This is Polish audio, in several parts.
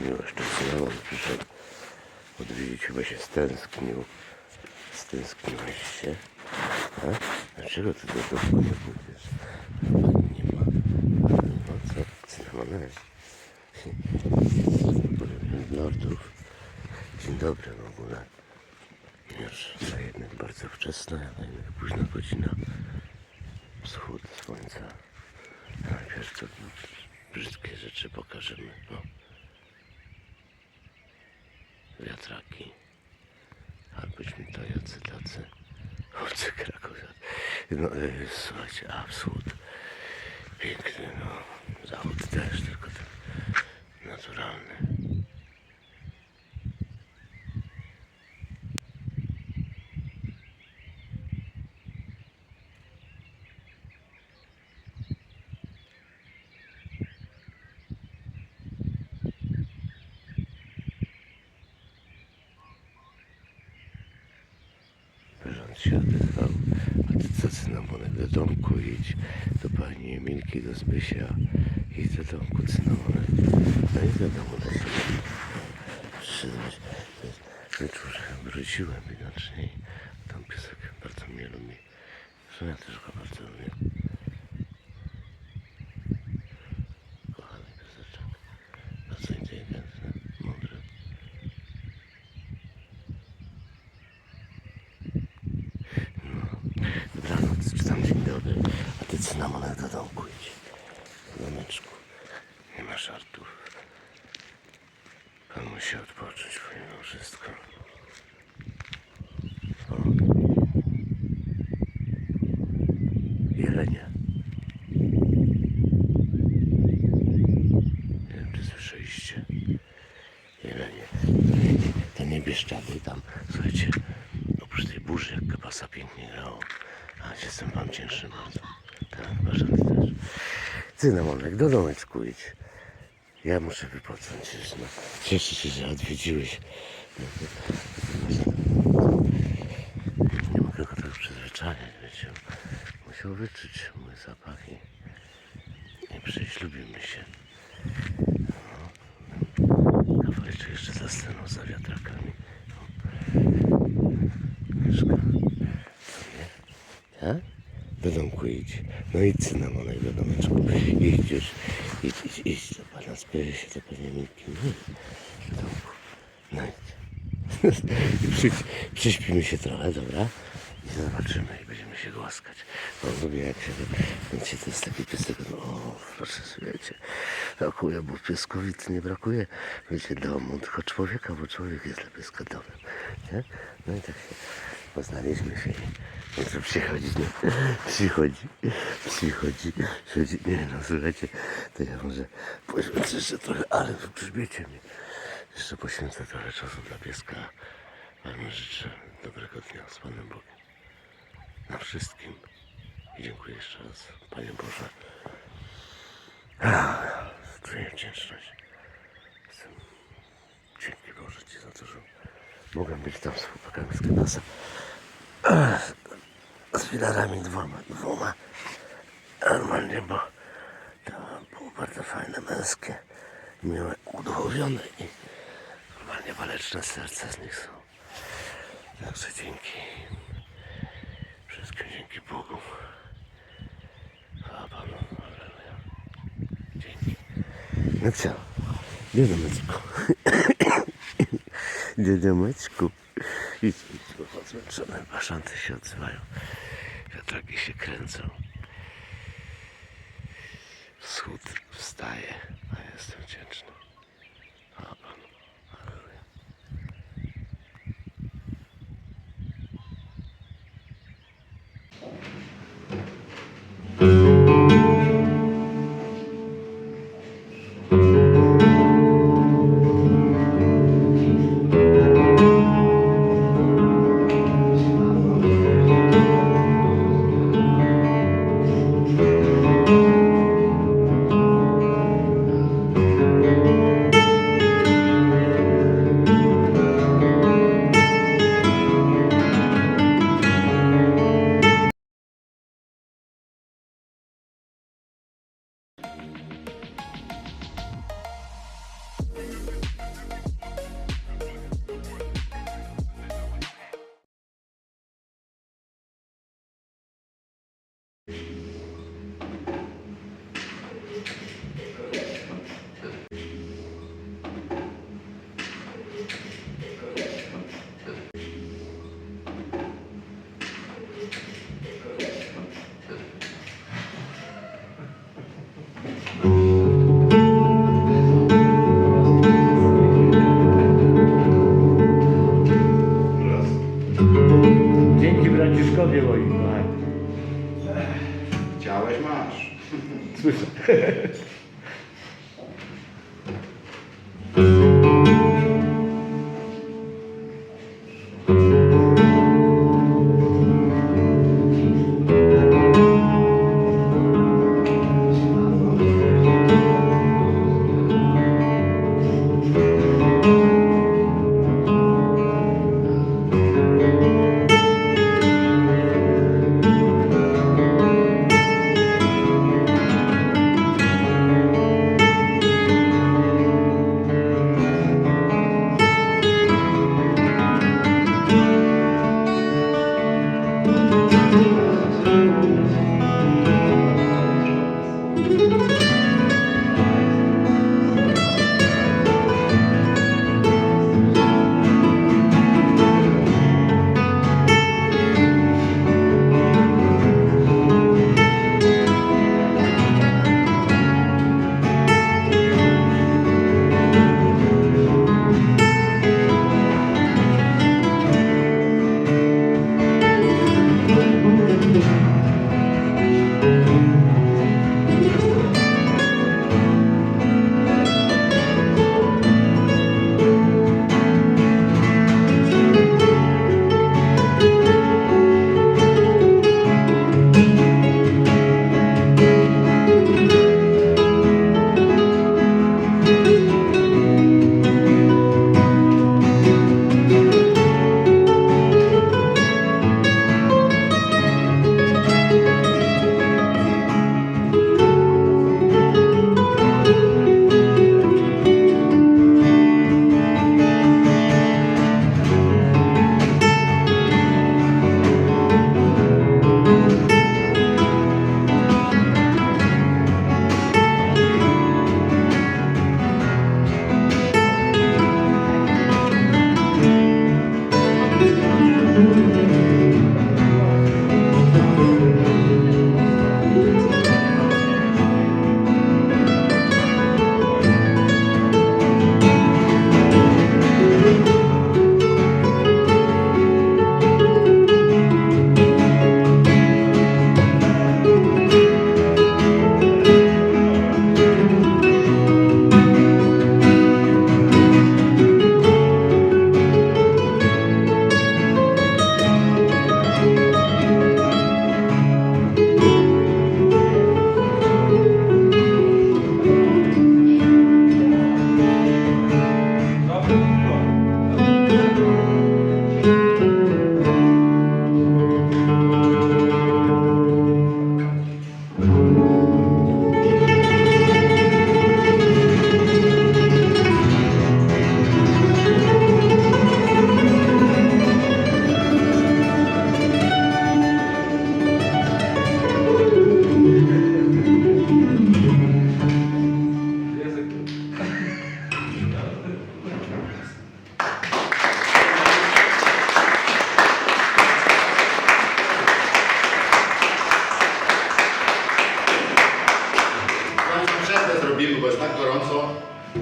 miło, jeszcze cynamon przyszedł odwiedzić, chyba się stęsknił. Stęskniłeś się? A? Dlaczego ty do domku nie pójdziesz? Nie ma. No co? Cynamonek? Lordów. Dzień dobry w ogóle. Już za jednak bardzo wczesna, a jednak późna godzina. Wschód słońca. Najpierw to brzydkie rzeczy pokażemy. No. Wiatraki. Albośmy to jacy tacy. Obcy krakowiak. No e, słuchajcie, a. Piękny, no. Zachód też, tylko ten naturalny. Rząd się odezwał, a ty co cynamonek do domku idź, do do Zbysia, idź do domku cynamonek. No i do domu do siebie. Przyszedłeś, wyczuł, że wróciłem widocznie i tam piesek bardzo mnie lubi. Zresztą ja też go bardzo lubię. Kochany pieseczek, bardzo inteligentny, mądry. Dobranoc, czy tam dzień dobry. A ty cynamonek do domku idź. W domeczku. Nie ma żartów. Pan musi odpocząć pomimo wszystko. O. Jelenie. Nie wiem, czy słyszeliście. Jelenie. To nie, nie, to nie Bieszczady tam. Słuchajcie, oprócz tej burzy, jak kapasa pięknie grało. A jestem wam cięższy bardzo. Tak, Barzanty też. Cynamonek, do domeczku idź. Ja muszę wypocząć no. Cieszę się, że odwiedziłeś. No, Nie mogę go tak przyzwyczajać, wiecie. Musiał wyczuć mój zapach i, przyjść, lubimy się. No. Kawałeczek jeszcze zastanął za wiatrakami. Mieszka. Tak? Do domku idź. No i cynamonek do domeczku. Idź już. Idź, idź, idź. Do pana spierzy się do pewnie Milki. No. No idź. I przyjdź, przyśpimy się trochę, dobra? Zobaczymy i będziemy się głaskać. Bo lubię jak się... Wiecie, to jest taki piesek, no proszę wiecie. Brakuje, bo pieskowi to nie brakuje, wiecie, domu, tylko człowieka, bo człowiek jest dla pieska domem. Nie? No i tak się poznaliśmy się i jutro przychodzi, nie? Przychodzi, przychodzi, przychodzi. Nie no, słuchajcie, to ja może poświęcę jeszcze trochę, ale wy przyjmiecie mnie. Jeszcze poświęcę trochę czasu dla pieska. Wam życzę dobrego dnia z Panem Bogiem. Na wszystkim. I dziękuję jeszcze raz, Panie Boże. Ah, Czuję wdzięczność. Dzięki Boże Ci za to, że mogłem być tam z chłopakami z Kybasa. Ach, Z filarami dwoma, dwoma. Normalnie, bo to było bardzo fajne, męskie, miłe, uduchowione i normalnie waleczne serca z nich są. Także dzięki. Dzięki Bogu. Chwała Panu. Alleluja. Dzięki. No co? Gdzie domeczku? Idź, idź, bo zmęczone baszanty się odzywają. Wiatraki się kręcą. Wschód wstaje, a jestem wdzięczny.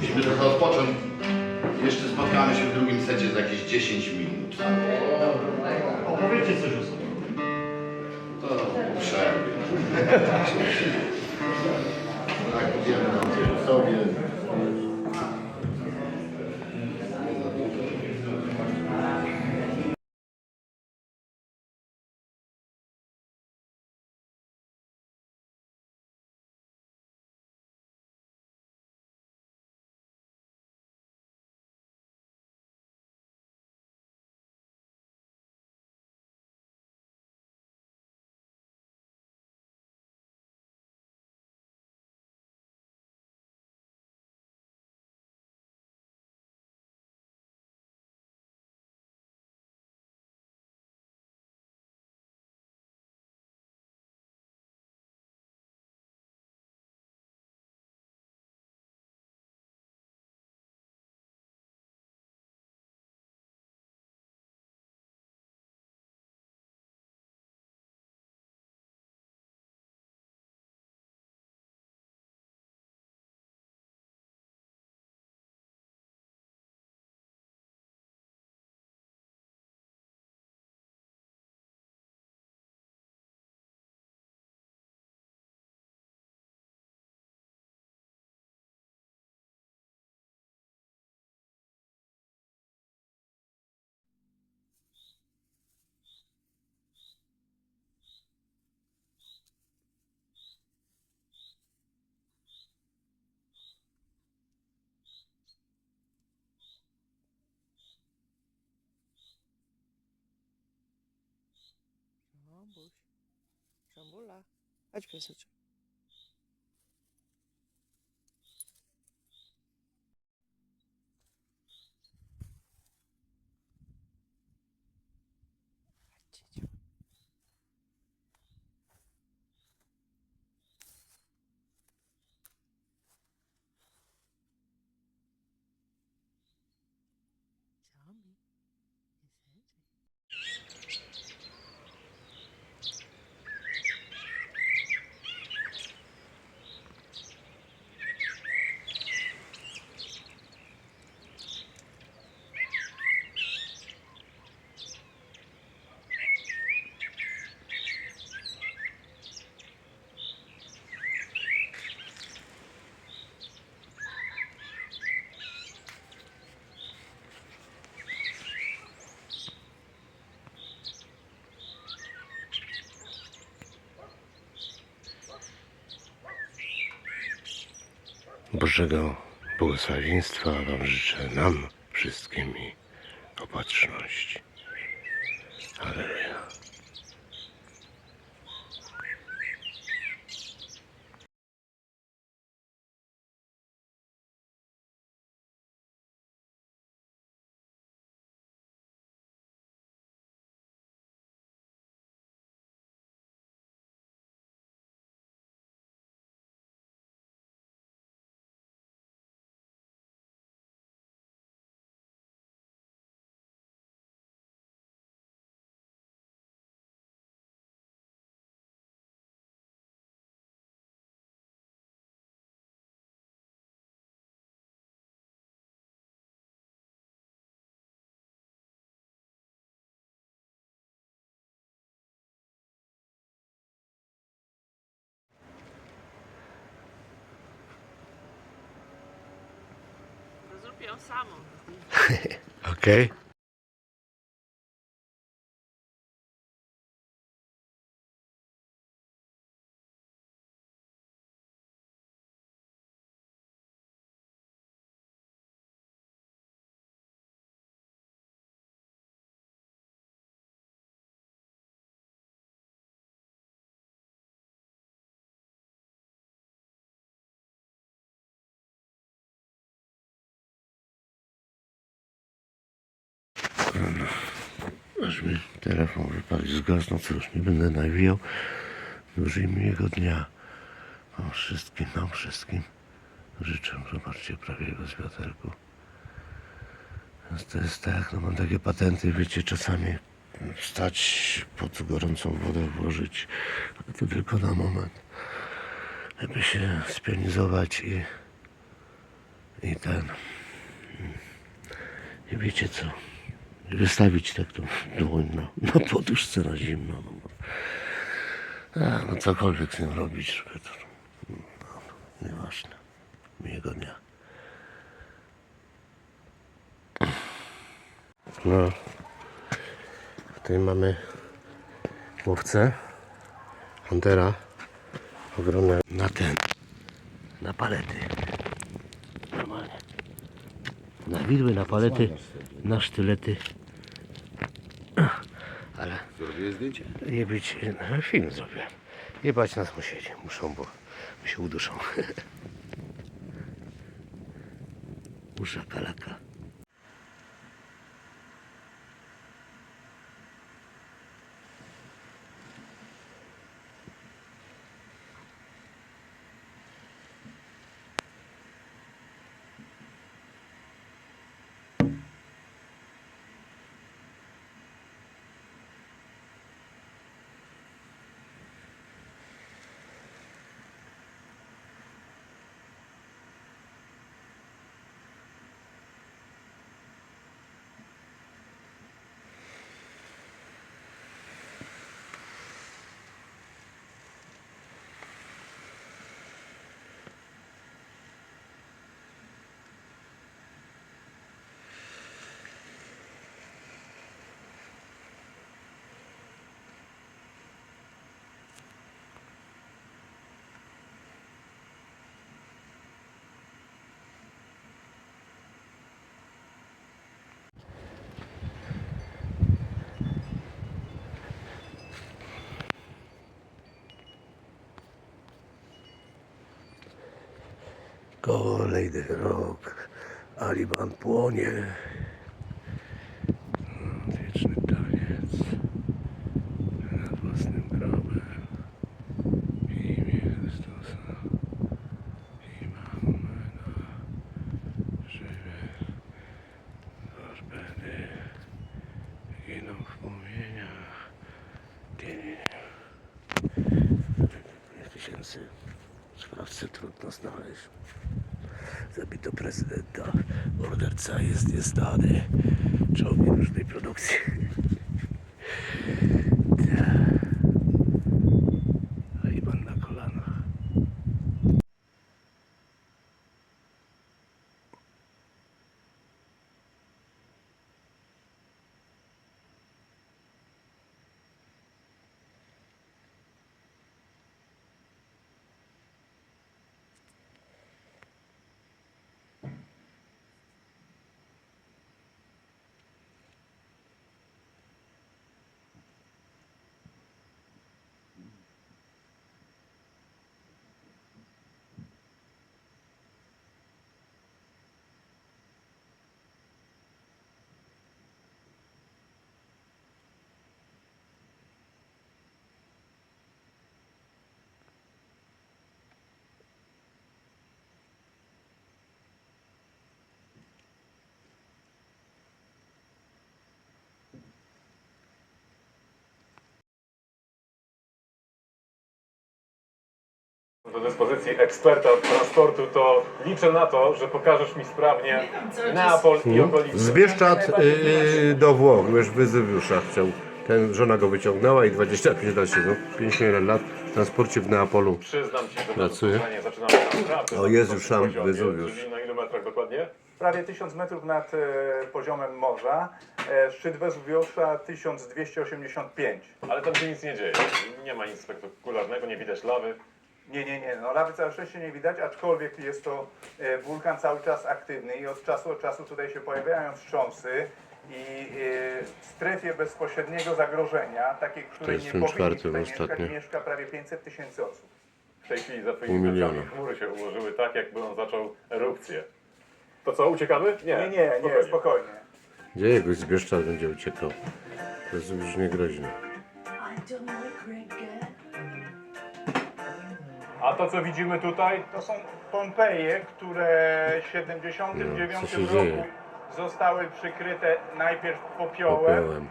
Musimy trochę odpocząć. Jeszcze spotkamy się w drugim secie za jakieś 10 minut. Opowiedzcie coś o sobie. To po przerwie. Tak, powiemy o sobie. ambos. Vamos lá. Adivinha, Bożego błogosławieństwa Wam życzę nam wszystkim i campeão Salmon. ok. Aż mi telefon wypadł z gaz, no cóż, nie będę nawijał. Dłużej miłego dnia. Wam wszystkim, nam wszystkim życzę. Zobaczcie, prawie bez wiaterku. Więc to jest tak, no mam takie patenty, wiecie, czasami wstać, pod gorącą wodę włożyć, ale to tylko na moment. Żeby się spionizować i, I ten. I wiecie co? Wystawić tak tą dłoń na, na poduszce na zimno. No, a, no cokolwiek z nim robić, żeby to. No, nieważne. Miłego dnia. No. Tutaj mamy łowcę. Huntera. Ogromne na ten. Na palety. Normalnie. Na widły, na palety, na sztylety. Ale Zrobię zdjęcie. nie być, no, film zrobię. Jebać nas musieli, muszą, bo się uduszą. Usza kalaka. Kolejny rok. Aliban płonie. Wieczny taniec. Nad własnym grobem. Imię Chrystusa. I Mahomeda. Żywy. Gorzbedy. Giną w płomieniach. Tymi. tysięcy sprawcy trudno znaleźć. Zabito prezydenta. Morderca jest nieznany. Czołgi różnej produkcji. Aliban na kolanach. Do dyspozycji eksperta od transportu, to liczę na to, że pokażesz mi sprawnie Neapol i okolice. Zbieszczad yy, do Włoch, już Wyzywiusza chciał. Ten żona go wyciągnęła i 25 lat siedzą. 50 lat w transporcie w Neapolu. Przyznam ci, że Pracuję. to spotkanie zaczynamy naprawdę O, jest już sam Wezuwiusz. Czyli na ilu metrach dokładnie? prawie 1000 metrów nad e, poziomem morza. E, szczyt Wezuwiusza 1285. Ale tam się nic nie dzieje. Nie ma nic spektakularnego, nie widać lawy. Nie, nie, nie, no lawy całe szczęście nie widać, aczkolwiek jest to e, wulkan cały czas aktywny i od czasu do czasu tutaj się pojawiają wstrząsy i e, w strefie bezpośredniego zagrożenia, takiej, w której jest nie powinni czwarty tutaj mieszkać, mieszka prawie 500 tysięcy osób. W tej chwili za Pół twoimi miliona. plecami chmury się ułożyły tak, jakby on zaczął erupcję. To co, uciekamy? Nie, Nie, nie, nie, spokojnie. Gdzie jego Zbieszczad będzie uciekał? To jest już nie groźne. I don't like reggae. A to co widzimy tutaj? To są Pompeje, które w 79 No, co się roku dzieje? zostały przykryte najpierw popiołem, Popiołem.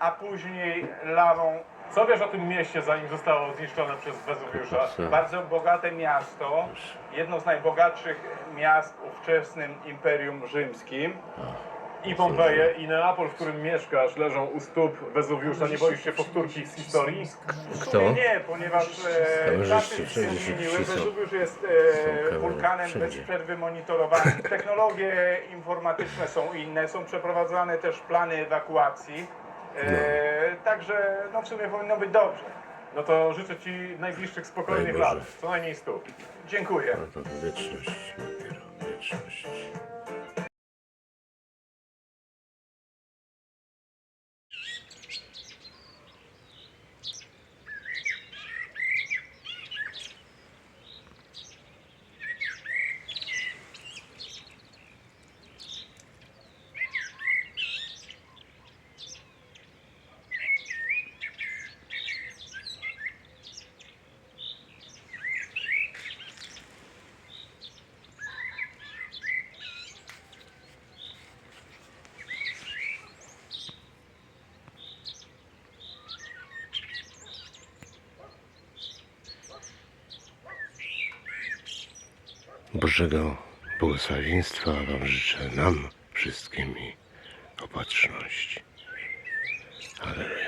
a później lawą Co wiesz o tym mieście, zanim zostało zniszczone przez Wezuwiusza? Bardzo bogate miasto, jedno z najbogatszych miast w ówczesnym Imperium Rzymskim. I Pompeje, i Neapol, w którym mieszkasz, leżą u stóp Wezuwiusza. Nie boisz się powtórki z historii? W Kto? sumie nie, ponieważ e, czasy się wszędzie się zmieniły. wcisną. Wezuwiusz jest e, kamery wulkanem bez wszędzie. przerwy monitorowany. Technologie informatyczne są inne, są przeprowadzane też plany ewakuacji. E, Także no w sumie powinno być dobrze. No to życzę Ci najbliższych spokojnych Daj Boże. lat. Co najmniej stu. Dziękuję. No to wieczność dopiero, wieczność. Bożego błogosławieństwa Wam życzę nam wszystkim i opatrzności. Aleluja.